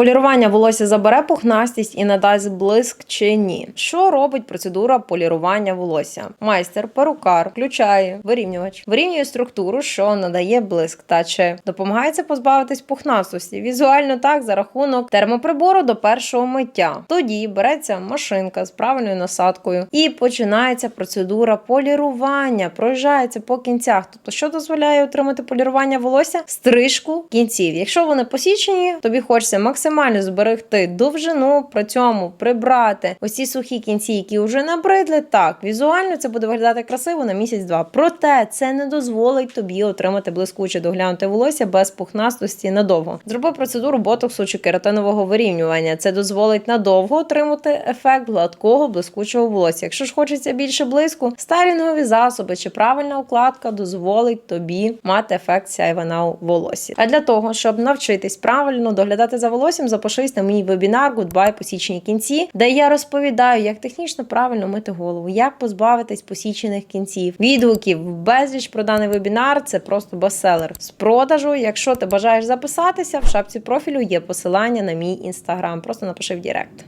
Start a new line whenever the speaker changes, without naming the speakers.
Полірування волосся забере пухнастість і надасть блиск чи ні. Що робить процедура полірування волосся? Майстер, перукар включає вирівнювач, вирівнює структуру, що надає блиск, та чи допомагає це позбавитись пухнастості. Візуально так за рахунок термоприбору до першого миття. Тоді береться машинка з правильною насадкою і починається процедура полірування, проїжджається по кінцях. Тобто, що дозволяє отримати полірування волосся? Стрижку кінців. Якщо вони посічені, тобі хочеться максимально зберегти довжину, при цьому прибрати ці сухі кінці, які вже набридли. Так, візуально це буде виглядати красиво на місяць-два. Проте це не дозволить тобі отримати блискуче доглянуте волосся без пухнастості надовго. Зроби процедуру ботоксу чи кератинового вирівнювання. Це дозволить надовго отримати ефект гладкого блискучого волосся. Якщо ж хочеться більше блиску, стайлінгові засоби чи правильна укладка дозволить тобі мати ефект сяйва на волосі. А для того, щоб навчитись правильно доглядати за волоссям, запишись на мій вебінар Goodbye посічені кінці, де я розповідаю, як технічно правильно мити голову, як позбавитись посічених кінців. Відгуків безліч про даний вебінар. Це просто бестселер з продажу. Якщо ти бажаєш записатися, в шапці профілю є посилання на мій інстаграм. Просто напиши в Директ.